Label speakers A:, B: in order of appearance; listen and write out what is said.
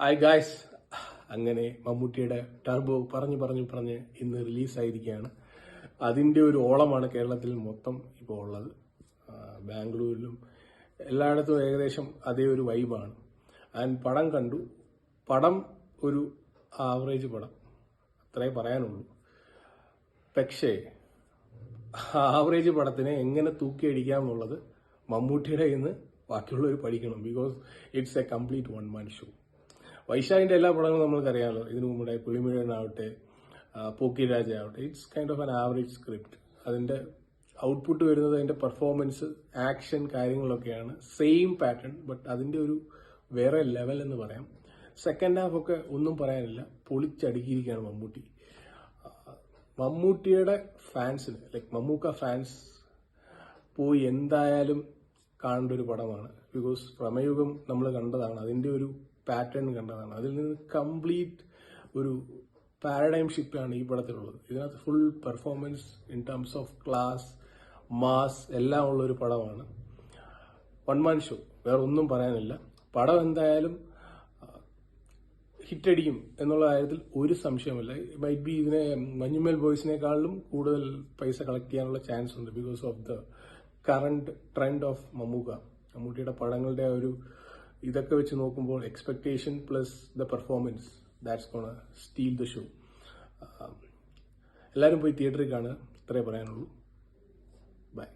A: Hi guys അങ്ങനെ മമ്മൂട്ടിയുടെ turbo പറഞ്ഞു പറഞ്ഞു പറഞ്ഞ് ഇന്ന് റിലീസായിരിക്കുകയാണ് അതിന്റെ ഒരു ഓളമാണ് കേരളത്തിൽ മൊത്തം ഇപ്പോൾ ഉള്ളത്. ബാംഗ്ലൂരിലും എല്ലായിടത്തും ഏകദേശം അതേ ഒരു വൈബാണ് ആൻഡ് പടം കണ്ടു. പടം ഒരു ആവറേജ് പടം. അത്രേ പറയാനുള്ളൂ. പക്ഷേ ആവറേജ് പടത്തിനെ എങ്ങനെ തൂക്കിയടിക്കാം എന്നുള്ളത് മമ്മൂട്ടിയുടെ ഇന്ന് ബാക്കിയുള്ളവർ പഠിക്കണം. Because it's a complete one man show വൈശാഖിന്റെ എല്ലാ പടങ്ങളും നമ്മൾക്കറിയാമല്ലോ. ഇതിനു മുമ്പേ പുളിമുഴനാവട്ടെ പോക്കി രാജ ആവട്ടെ it's kind of an average script അതിന്റെ ഔട്ട്പുട്ട് വരുന്നത് അതിന്റെ പെർഫോമൻസ് ആക്ഷൻ കാര്യങ്ങളൊക്കെയാണ്. സെയിം പാറ്റേൺ ബട്ട് അതിന്റെ ഒരു വേറെ ലെവൽ എന്ന് പറയാം. സെക്കൻഡ് ഹാഫ് ഒക്കെ ഒന്നും പറയാനില്ല. പൊളിച്ചടുക്കിയിരിക്കുകയാണ് മമ്മൂട്ടി. മമ്മൂട്ടിയുടെ ഫാൻസിന് ലൈക്ക് മമ്മൂക്ക ഫാൻസ് പോയി എന്തായാലും കാണേണ്ട ഒരു പടമാണ്. ബിക്കോസ് പ്രമയുഗം നമ്മൾ കണ്ടതാണ്. അതിന്റെ ഒരു പാറ്റേൺ കണ്ടതാണ്. അതിൽ നിന്ന് കംപ്ലീറ്റ് ഒരു പാരഡൈം ഷിഫ്റ്റാണ് ഈ പടത്തിലുള്ളത്. ഇതിനകത്ത് full performance in terms of class mass എല്ലാം ഉള്ള ഒരു പടമാണ്. One man show. വേറെ ഒന്നും പറയാനില്ല. പടം എന്തായാലും ഹിറ്റടിക്കും എന്നുള്ള കാര്യത്തിൽ ഒരു സംശയമില്ല മൈറ്റ് ബി ഇതിനെ മഞ്ഞുമേൽ ബോയ്സിനേക്കാളും കൂടുതൽ പൈസ കളക്ട് ചെയ്യാനുള്ള ചാൻസ് ഉണ്ട് because of the current trend of Mammukka. മമ്മൂട്ടിയുടെ പടങ്ങളുടെ ഒരു ഇതൊക്കെ വെച്ച് നോക്കുമ്പോൾ expectation plus the performance that's gonna steal the show എല്ലാവരും പോയി തിയേറ്ററിൽ കാണുക ഇത്രേ പറയാനുള്ളൂ.